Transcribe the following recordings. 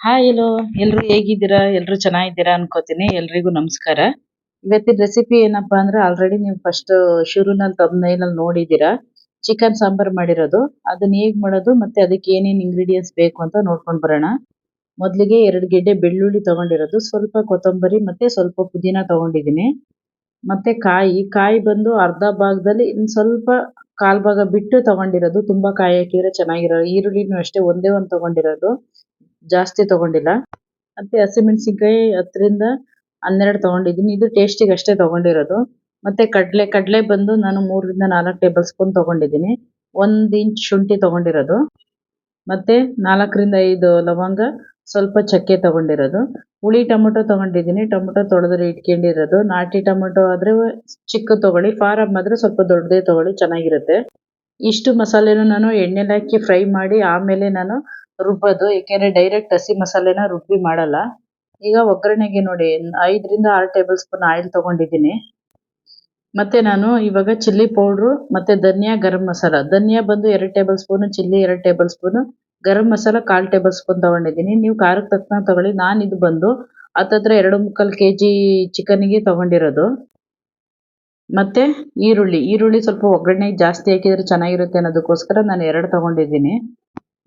Hi hello ಎಲ್ರು ಹೇಗಿದ್ದೀರಾ? ಎಲ್ರು ಚೆನ್ನಾಗಿದ್ದೀರಾ ಅನ್ಕೋತೀನಿ. ಎಲ್ರಿಗೂ ನಮಸ್ಕಾರ. ಇವತ್ತಿನ ರೆಸಿಪಿ ಏನಪ್ಪಾ ಅಂದ್ರೆ ಆಲ್ರೆಡಿ ನೀವು ಫಸ್ಟ್ ಶುರುನಲ್ಲಿ ಅಲ್ಲಿ ನೋಡಿದ್ದೀರಾ. ಚಿಕನ್ ಸಾಂಬಾರ್ ಮಾಡಿರೋದು. ಅದನ್ನ ಹೇಗ್ ಮಾಡೋದು ಮತ್ತೆ ಅದಕ್ಕೆ ಏನೇನ್ ಇಂಗ್ರೀಡಿಯೆಂಟ್ಸ್ ಬೇಕು ಅಂತ ನೋಡ್ಕೊಂಡು ಬರೋಣ. ಮೊದಲಿಗೆ ಎರಡು ಗೆಡ್ಡೆ ಬೆಳ್ಳುಳ್ಳಿ ತಗೊಂಡಿರೋದು. ಸ್ವಲ್ಪ ಕೊತ್ತಂಬರಿ ಮತ್ತೆ ಸ್ವಲ್ಪ ಪುದೀನ ತಗೊಂಡಿದ್ದೀನಿ. ಮತ್ತೆ ಕಾಯಿ. ಕಾಯಿ ಬಂದು ಅರ್ಧ ಭಾಗದಲ್ಲಿ ಇನ್ ಸ್ವಲ್ಪ ಕಾಲ್ ಭಾಗ ಬಿಟ್ಟು ತಗೊಂಡಿರೋದು. ತುಂಬಾ ಕಾಯಿ ಹಾಕಿದ್ರೆ ಚೆನ್ನಾಗಿರೋ ಈರುಳ್ಳಿನೂ ಅಷ್ಟೇ ಒಂದೇ ಒಂದ್ ತಗೊಂಡಿರೋದು. ಜಾಸ್ತಿ ತಗೊಂಡಿಲ್ಲ. ಮತ್ತೆ ಹಸಿಮೆಣಸಿನ್ಕಾಯಿ ಹತ್ತರಿಂದ ಹನ್ನೆರಡು ತಗೊಂಡಿದ್ದೀನಿ. ಇದು ಟೇಸ್ಟಿಗೆ ಅಷ್ಟೇ ತಗೊಂಡಿರೋದು. ಮತ್ತೆ ಕಡಲೆ ಕಡಲೆ ಬಂದು ನಾನು ಮೂರರಿಂದ ನಾಲ್ಕು ಟೇಬಲ್ ಸ್ಪೂನ್ ತಗೊಂಡಿದ್ದೀನಿ. ಒಂದು ಇಂಚ್ ಶುಂಠಿ ತಗೊಂಡಿರೋದು. ಮತ್ತೆ ನಾಲ್ಕರಿಂದ ಐದು ಲವಂಗ, ಸ್ವಲ್ಪ ಚಕ್ಕೆ ತಗೊಂಡಿರೋದು. ಹುಳಿ ಟೊಮೊಟೊ ತಗೊಂಡಿದ್ದೀನಿ. ಟೊಮೊಟೊ ತೊಳೆದ್ರೆ ಇಟ್ಕೊಂಡಿರೋದು. ನಾಟಿ ಟೊಮೊಟೊ ಆದ್ರೆ ಚಿಕ್ಕ ತಗೊಳ್ಳಿ ಫಾರಮ್ ಆದ್ರೆ ಸ್ವಲ್ಪ ದೊಡ್ಡದೇ ತಗೊಳ್ಳಿ, ಚೆನ್ನಾಗಿರುತ್ತೆ. ಇಷ್ಟು ಮಸಾಲೆನ ನಾನು ಎಣ್ಣೆಲಿ ಹಾಕಿ ಫ್ರೈ ಮಾಡಿ ಆಮೇಲೆ ನಾನು ರುಬ್ಬೋದು. ಏಕೆಂದರೆ ಡೈರೆಕ್ಟ್ ಹಸಿ ಮಸಾಲೆನ ರುಬ್ಬಿ ಮಾಡಲ್ಲ. ಈಗ ಒಗ್ಗರಣೆಗೆ ನೋಡಿ, ಐದರಿಂದ ಆರು ಟೇಬಲ್ ಸ್ಪೂನ್ ಆಯಿಲ್ ತಗೊಂಡಿದ್ದೀನಿ. ಮತ್ತೆ ನಾನು ಇವಾಗ ಚಿಲ್ಲಿ ಪೌಡ್ರು ಮತ್ತೆ ಧನಿಯಾ ಗರಂ ಮಸಾಲ. ಧನಿಯಾ ಬಂದು ಎರಡು ಟೇಬಲ್ ಸ್ಪೂನು ಚಿಲ್ಲಿ ಎರಡು ಟೇಬಲ್ ಸ್ಪೂನು ಗರಂ ಮಸಾಲ ಕಾಲು ಟೇಬಲ್ ಸ್ಪೂನ್ ತಗೊಂಡಿದ್ದೀನಿ. ನೀವು ಖಾರಕ್ಕೆ ತಕ್ಕಂಗೆ ತಗೊಳ್ಳಿ. ನಾನು ಇದು ಬಂದು ಹತ್ತತ್ರ ಎರಡು ಮುಕ್ಕಾಲು ಕೆ ಜಿ ಚಿಕನ್ನಿಗೆ ತಗೊಂಡಿರೋದು. ಮತ್ತೆ ಈರುಳ್ಳಿ. ಈರುಳ್ಳಿ ಸ್ವಲ್ಪ ಒಗ್ಗರಣೆ ಜಾಸ್ತಿ ಹಾಕಿದ್ರೆ ಚೆನ್ನಾಗಿರುತ್ತೆ ಅನ್ನೋದಕ್ಕೋಸ್ಕರ ನಾನು ಎರಡು ತಗೊಂಡಿದ್ದೀನಿ.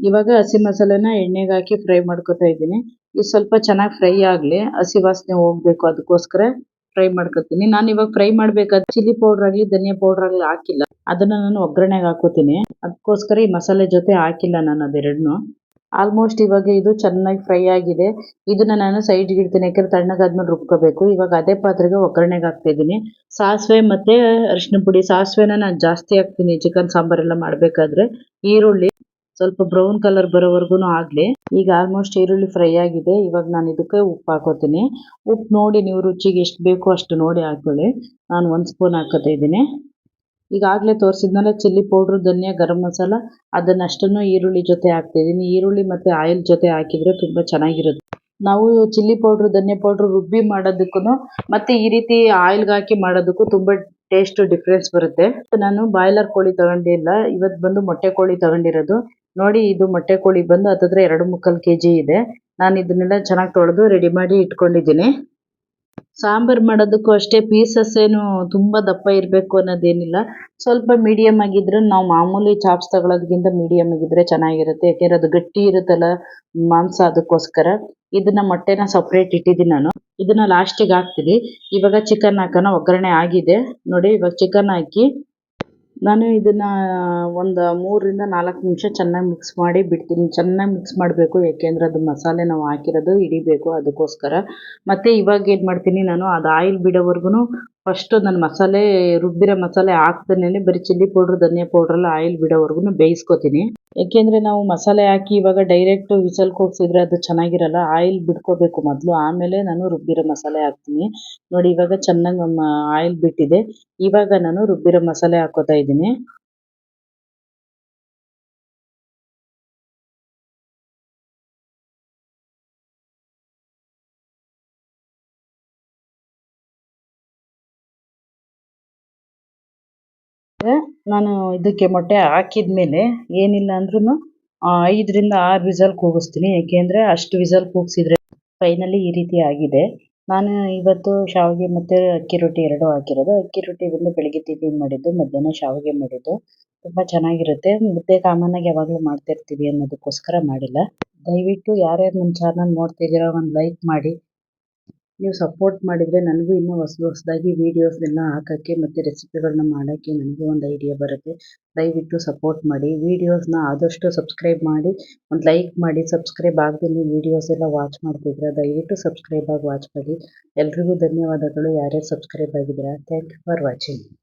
ಇವಾಗ ಹಸಿ ಮಸಾಲೆನ ಎಣ್ಣೆಗೆ ಹಾಕಿ ಫ್ರೈ ಮಾಡ್ಕೊತಾ ಇದ್ದೀನಿ. ಇದು ಸ್ವಲ್ಪ ಚೆನ್ನಾಗಿ ಫ್ರೈ ಆಗಲಿ, ಹಸಿ ವಾಸನೆ ಹೋಗ್ಬೇಕು ಅದಕ್ಕೋಸ್ಕರ ಫ್ರೈ ಮಾಡ್ಕೊತೀನಿ. ನಾನು ಇವಾಗ ಫ್ರೈ ಮಾಡಬೇಕಾದ್ರೆ ಚಿಲ್ಲಿ ಪೌಡರ್ ಆಗಲಿ, ಧನಿಯಾ ಪೌಡರ್ ಆಗಲಿ ಹಾಕಿಲ್ಲ. ಅದನ್ನ ನಾನು ಒಗ್ಗರಣೆಗೆ ಹಾಕೋತೀನಿ. ಅದಕ್ಕೋಸ್ಕರ ಈ ಮಸಾಲೆ ಜೊತೆ ಹಾಕಿಲ್ಲ ನಾನು ಅದೆರಡನ್ನೂ ಆಲ್ಮೋಸ್ಟ್ ಇವಾಗ ಇದು ಚೆನ್ನಾಗಿ ಫ್ರೈ ಆಗಿದೆ. ಇದನ್ನ ನಾನು ಸೈಡ್ಗೆ ಇಡ್ತೀನಿ. ಯಾಕಂದ್ರೆ ತಣ್ಣಗಾದ್ಮೇಲೆ ರುಬ್ಕೋಬೇಕು. ಇವಾಗ ಅದೇ ಪಾತ್ರೆಗೆ ಒಗ್ಗರಣೆಗೆ ಹಾಕ್ತಾ ಇದ್ದೀನಿ ಸಾಸಿವೆ ಮತ್ತೆ ಅರಿಶಿನ ಪುಡಿ. ಸಾಸಿವೆನ ನಾನು ಜಾಸ್ತಿ ಹಾಕ್ತೀನಿ. ಚಿಕನ್ ಸಾಂಬಾರೆಲ್ಲ ಮಾಡಬೇಕಾದ್ರೆ. ಈರುಳ್ಳಿ ಸ್ವಲ್ಪ ಬ್ರೌನ್ ಕಲರ್ ಬರೋವರೆಗೂ ಆಗಲಿ. ಈಗ ಆಲ್ಮೋಸ್ಟ್ ಈರುಳ್ಳಿ ಫ್ರೈ ಆಗಿದೆ. ಇವಾಗ ನಾನು ಇದಕ್ಕೆ ಉಪ್ಪು ಹಾಕೋತೀನಿ. ಉಪ್ಪು ನೋಡಿ ನೀವು ರುಚಿಗೆ ಎಷ್ಟು ಬೇಕೋ ಅಷ್ಟು ನೋಡಿ ಹಾಕೊಳ್ಳಿ. ನಾನು ಒಂದು ಸ್ಪೂನ್ ಹಾಕೋತಾ ಇದ್ದೀನಿ. ಈಗಾಗಲೇ ತೋರಿಸಿದ್ನಲ್ಲ, ಚಿಲ್ಲಿ ಪೌಡ್ರು, ಧನಿಯಾ, ಗರಂ ಮಸಾಲ, ಅದನ್ನಷ್ಟನ್ನು ಈರುಳ್ಳಿ ಜೊತೆ ಹಾಕ್ತಿದ್ದೀನಿ ಈರುಳ್ಳಿ ಮತ್ತು ಆಯಿಲ್ ಜೊತೆ ಹಾಕಿದರೆ ತುಂಬ ಚೆನ್ನಾಗಿರುತ್ತೆ. ನಾವು ಚಿಲ್ಲಿ ಪೌಡ್ರು, ಧನಿಯಾ ಪೌಡ್ರು ರುಬ್ಬಿ ಮಾಡೋದಕ್ಕೂ ಮತ್ತು ಈ ರೀತಿ ಆಯಿಲ್ಗೆ ಹಾಕಿ ಮಾಡೋದಕ್ಕೂ ತುಂಬ ಟೇಸ್ಟ್ ಡಿಫ್ರೆನ್ಸ್ ಬರುತ್ತೆ. ನಾನು ಬಾಯ್ಲರ್ ಕೋಳಿ ತಗೊಂಡಿಲ್ಲ ಇವತ್ತು ಬಂದು ಮೊಟ್ಟೆ ಕೋಳಿ ತಗೊಂಡಿರೋದು. ನೋಡಿ, ಇದು ಮೊಟ್ಟೆ ಕೋಳಿ ಬಂದು ಹತ್ತತ್ರ ಎರಡು ಮುಕ್ಕಾಲು ಕೆ ಜಿ ಇದೆ. ನಾನು ಇದನ್ನೆಲ್ಲ ಚೆನ್ನಾಗಿ ತೊಳೆದು ರೆಡಿ ಮಾಡಿ ಇಟ್ಕೊಂಡಿದ್ದೀನಿ. ಸಾಂಬಾರು ಮಾಡೋದಕ್ಕೂ ಅಷ್ಟೇ ಪೀಸಸ್ ಏನು ತುಂಬ ದಪ್ಪ ಇರಬೇಕು ಅನ್ನೋದೇನಿಲ್ಲ. ಸ್ವಲ್ಪ ಮೀಡಿಯಂ ಆಗಿದ್ರೆ ನಾವು ಮಾಮೂಲಿ ಚಾಪ್ಸ್ ತಗೊಳ್ಳೋದಕ್ಕಿಂತ ಮೀಡಿಯಂ ಆಗಿದ್ರೆ ಚೆನ್ನಾಗಿರುತ್ತೆ. ಯಾಕೆಂದ್ರೆ ಅದು ಗಟ್ಟಿ ಇರುತ್ತಲ್ಲ ಮಾಂಸ ಅದಕ್ಕೋಸ್ಕರ. ಇದನ್ನ ಮೊಟ್ಟೆನ ಸಪ್ರೇಟ್ ಇಟ್ಟಿದ್ದೀನಿ ನಾನು. ಇದನ್ನ ಲಾಸ್ಟಿಗೆ ಹಾಕ್ತೀನಿ. ಇವಾಗ ಚಿಕನ್ ಹಾಕೋಣ ಒಗ್ಗರಣೆ ಆಗಿದೆ. ನೋಡಿ ಇವಾಗ ಚಿಕನ್ ಹಾಕಿ ನಾನು ಇದನ್ನ ಒಂದು ಮೂರರಿಂದ ನಾಲ್ಕು ನಿಮಿಷ ಚೆನ್ನಾಗಿ ಮಿಕ್ಸ್ ಮಾಡಿ ಬಿಡ್ತೀನಿ. ಚೆನ್ನಾಗಿ ಮಿಕ್ಸ್ ಮಾಡಬೇಕು, ಯಾಕೆಂದ್ರೆ ಅದು ಮಸಾಲೆ ನಾವು ಹಾಕಿರೋದು, ಹಿಡಿಬೇಕು ಅದಕ್ಕೋಸ್ಕರ. ಮತ್ತು ಇವಾಗ ಏನು ಮಾಡ್ತೀನಿ ನಾನು, ಅದು ಆಯಿಲ್ ಬಿಡೋವರೆಗೂ ಫಸ್ಟು ನಾನು ಮಸಾಲೆ, ರುಬ್ಬಿರೋ ಮಸಾಲೆ ಹಾಕ್ತೇನೆ ಬರೀ ಚಿಲ್ಲಿ ಪೌಡ್ರ್, ಧನಿಯಾ ಪೌಡ್ರೆಲ್ಲ ಆಯಿಲ್ ಬಿಡೋವರೆಗೂ ಬೇಯಿಸ್ಕೊತೀನಿ. ಯಾಕೆಂದ್ರೆ ನಾವು ಮಸಾಲೆ ಹಾಕಿ ಇವಾಗ ಡೈರೆಕ್ಟ್ ವಿಸಲ್ ಕೂಗಿಸಿದ್ರೆ ಅದು ಚೆನ್ನಾಗಿರಲ್ಲ, ಆಯಿಲ್ ಬಿಟ್ಕೋಬೇಕು ಮೊದಲು. ಆಮೇಲೆ ನಾನು ರುಬ್ಬಿರೋ ಮಸಾಲೆ ಹಾಕ್ತೀನಿ. ನೋಡಿ ಇವಾಗ ಚೆನ್ನಾಗಿ ಆಯಿಲ್ ಬಿಟ್ಟಿದೆ. ಇವಾಗ ನಾನು ರುಬ್ಬಿರೋ ಮಸಾಲೆ ಹಾಕೋತಾ ಇದ್ದೀನಿ. ನಾನು ಇದಕ್ಕೆ ಮೊಟ್ಟೆ ಹಾಕಿದ್ಮೇಲೆ ಏನಿಲ್ಲ ಅಂದ್ರೂ ಐದರಿಂದ ಆರು ವಿಸಲ್ ಕೂಗಿಸ್ತೀನಿ. ಏಕೆಂದರೆ ಅಷ್ಟು ವಿಸಲ್ ಕೂಗಿಸಿದ್ರೆ ಫೈನಲಿ ಈ ರೀತಿ ಆಗಿದೆ. ನಾನು ಇವತ್ತು ಶಾವಿಗೆ ಮತ್ತು ಅಕ್ಕಿ ರೊಟ್ಟಿ ಎರಡೂ ಹಾಕಿರೋದು. ಅಕ್ಕಿ ರೊಟ್ಟಿ ಬಂದು ಬೆಳಿಗ್ಗೆ ತಿಂಡಿ ಮಾಡಿದ್ದು, ಮಧ್ಯಾಹ್ನ ಶಾವಿಗೆ ಮಾಡಿದ್ದು. ತುಂಬ ಚೆನ್ನಾಗಿರುತ್ತೆ. ಮುದ್ದೆ ಕಾಮನ್ನಾಗಿ ಯಾವಾಗಲೂ ಮಾಡ್ತಿರ್ತೀವಿ ಅನ್ನೋದಕ್ಕೋಸ್ಕರ ಮಾಡಿಲ್ಲ. ದಯವಿಟ್ಟು ಯಾರ್ಯಾರು ನಮ್ಮ ಚಾನಲ್ ನೋಡ್ತಿದ್ದೀರೋ ಒಂದು ಲೈಕ್ ಮಾಡಿ. ನೀವು ಸಪೋರ್ಟ್ ಮಾಡಿದರೆ ನನಗೂ ಇನ್ನೂ ಹೊಸ, ಹೊಸದಾಗಿ ವೀಡಿಯೋಸ್ನೆಲ್ಲ ಹಾಕೋಕ್ಕೆ ಮತ್ತು ರೆಸಿಪಿಗಳನ್ನ ಮಾಡೋಕ್ಕೆ ನನಗೂ ಒಂದು ಐಡಿಯಾ ಬರುತ್ತೆ. ದಯವಿಟ್ಟು ಸಪೋರ್ಟ್ ಮಾಡಿ. ವೀಡಿಯೋಸ್ನ ಆದಷ್ಟು ಸಬ್ಸ್ಕ್ರೈಬ್ ಮಾಡಿ. ಒಂದು ಲೈಕ್ ಮಾಡಿ. ಸಬ್ಸ್ಕ್ರೈಬ್ ಆಗದೆ ನೀವು ವೀಡಿಯೋಸ್ ಎಲ್ಲ ವಾಚ್ ಮಾಡ್ತಿದ್ರೆ ದಯವಿಟ್ಟು ಸಬ್ಸ್ಕ್ರೈಬ್ ಆಗಿ ವಾಚ್ ಮಾಡಿ. ಎಲ್ರಿಗೂ ಧನ್ಯವಾದಗಳು. ಯಾರ್ಯಾರು ಸಬ್ಸ್ಕ್ರೈಬ್ ಆಗಿದ್ದೀರಾ? Thank you for watching